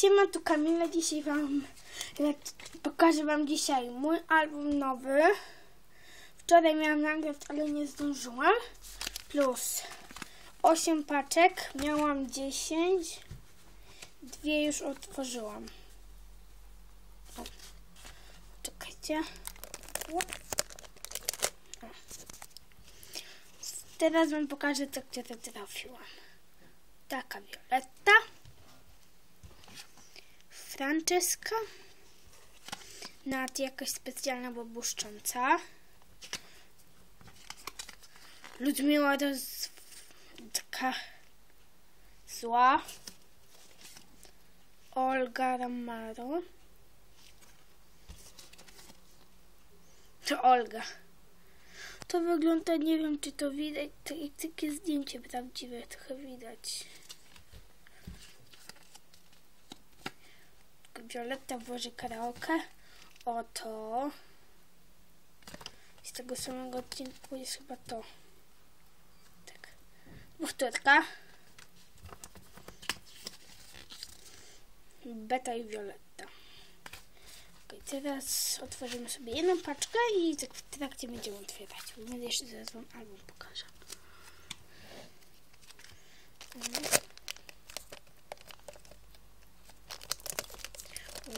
Siema, tu Kamila. Dzisiaj wam pokażę wam dzisiaj mój album nowy. Wczoraj miałam nagrać, ale nie zdążyłam. Plus 8 paczek. Miałam 10. Dwie już otworzyłam. Czekajcie. Teraz wam pokażę, co które trafiłam. Taka Violetta. Franceska. Nad jakaś specjalna, bo błyszcząca. Ludmiła to z... taka zła. Olga Ramaro. To Olga. To wygląda, nie wiem czy to widać, to takie zdjęcie prawdziwe trochę widać. Violetta włoży karaoke. Oto. Z tego samego odcinku jest chyba to. Tak. Powtórka. Beta i Violetta. Ok, teraz otworzymy sobie jedną paczkę i tak w trakcie będziemy otwierać. Będę jeszcze zaraz wam album pokażę.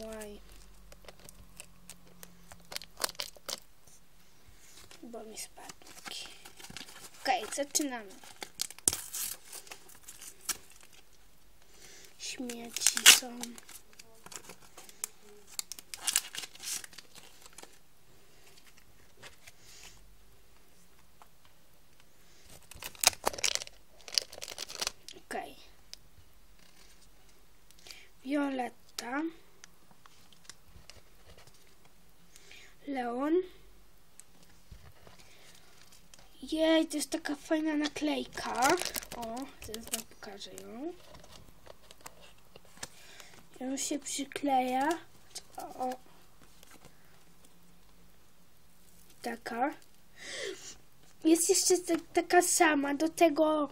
Łaj. Bo mi spadki. Okej, okay, zaczynamy. Śmieci są. Violetta. Leon. Jej, to jest taka fajna naklejka. O, zaraz wam pokażę ją. Ją się przykleja. O. Taka. Jest jeszcze taka sama. Do tego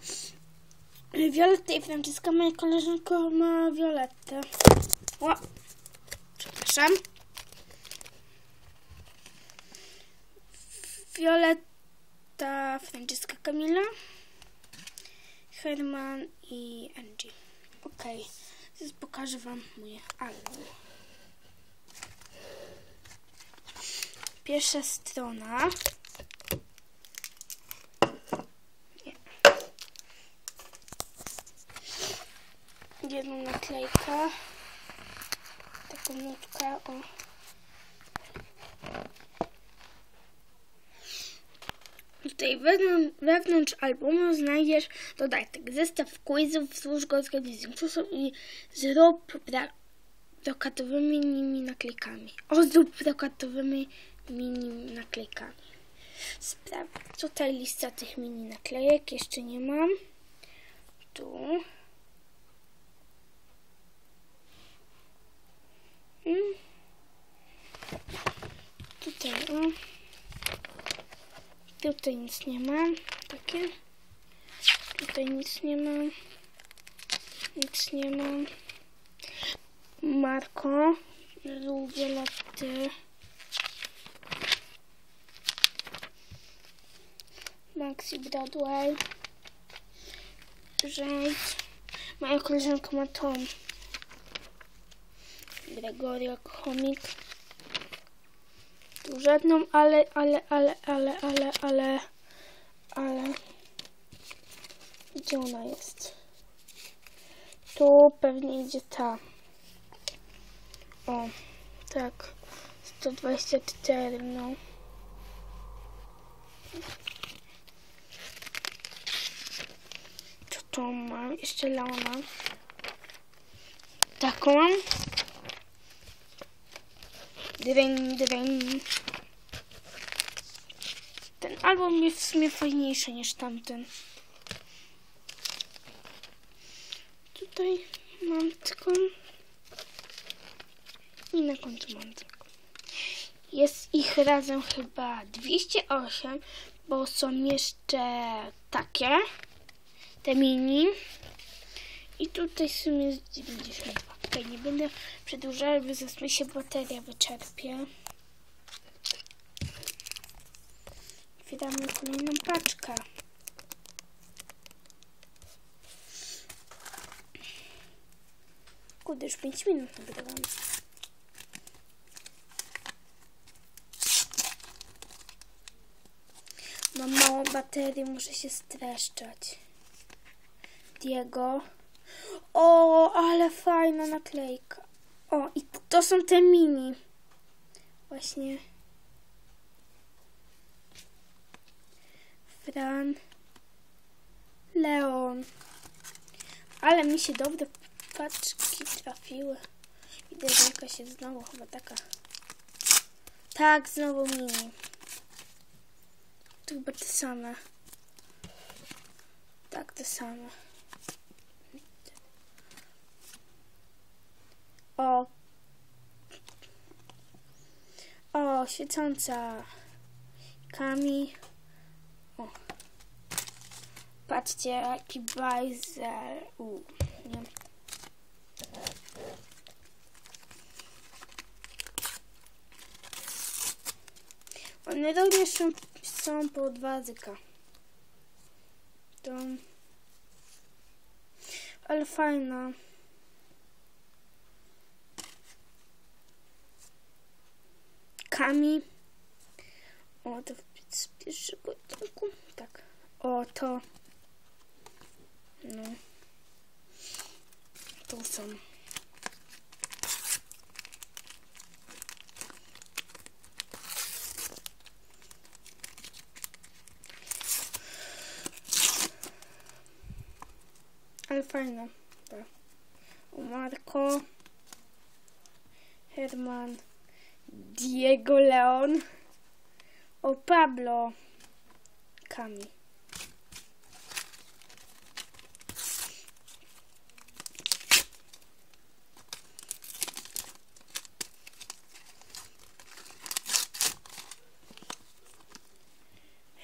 Violetta i Franceska. Moja koleżanka ma Violettę. O, przepraszam. Violetta, Franceska Kamila, Herman i Angie. Ok, teraz pokażę Wam mój album. Pierwsza strona. Nie. Jedną naklejkę. Taką nutkę o Tutaj wewnątrz, albumu znajdziesz dodatek zestaw quizów, służ go zgodnie z inklusją i zrób brokatowymi nimi naklejkami. Ozdób brokatowymi mini naklejkami. Spraw tutaj lista tych mini naklejek, jeszcze nie mam. Tu. Hmm. Tutaj, o. Tutaj nic nie mam. Takie. Tutaj nic nie mam. Nic nie mam. Marko. Lubię laty. Maxi Broadway. Żejt. Moja koleżanka ma tą. Gregoria Komik. Tu żadną, ale, ale, ale, ale, ale, ale, ale. Gdzie ona jest? Tu pewnie idzie ta. O, tak. 124, no. Co to mam? Jeszcze Leona. Taką mam. Dryń, dryń. Ten album jest w sumie fajniejszy niż tamten. Tutaj mam tylko i na końcu mam tylko. Jest ich razem chyba 208, bo są jeszcze takie, te mini. I tutaj w sumie jest 92. Okej, nie będę przedłużała, bo zaraz mi się bateria wyczerpie. Wydamy kolejną paczkę. Kurde, już 5 minut nagrywam. Mam małą baterię, muszę się streszczać. Diego. O, ale fajna naklejka. O, i to są te mini. Właśnie. Fran. Leon. Ale mi się dobre paczki trafiły. Widzę, że jakaś jest znowu chyba taka. Tak, znowu mini. To chyba te same. Tak, te same. O. O, świecąca. Kami. O. Patrzcie, jaki bajzel. U, nie. One również są, po dwa zyka. To... Ale fajna. Kami. O, to z pierwszego odcinku. Tak. O, to. No. Tu są. Ale fajne. Tak. O Marco. Herman. Diego Leon. O Pablo. Kami.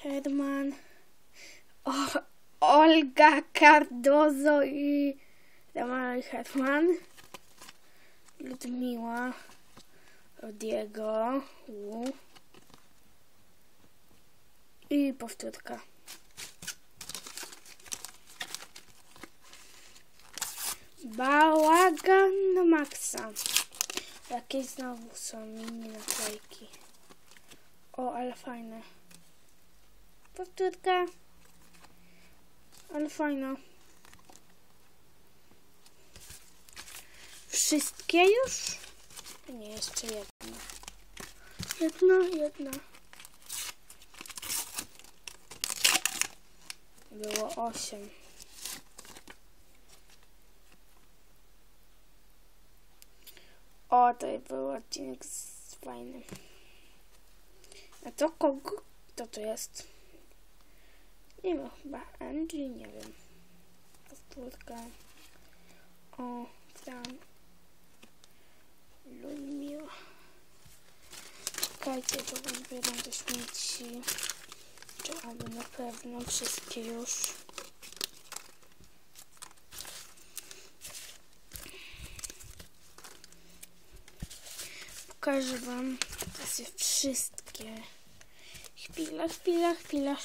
Herman. O, Olga Cardozo i Roman Herman. Ludmiła. Diego. U. I powtórka. Bałagan na maksa. Jakieś znowu są mini naklejki. O, ale fajne. Powtórka. Ale fajna. Wszystkie już? Nie, jeszcze jedna. Jedna, jedna. Było osiem. O, to był odcinek z fajny. A to kogo? Kto to jest? Nie wiem, chyba Angie, nie wiem. Powtórka. O, Fran. Ludmiła. Czekajcie, to wybieram te śmieci. Czy albo na pewno wszystkie już. Pokażę wam teraz wszystkie. Chwila, chwila, chwila.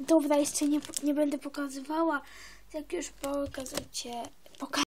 Dobra, jeszcze nie, nie będę pokazywała. Jak już pokazujcie, poka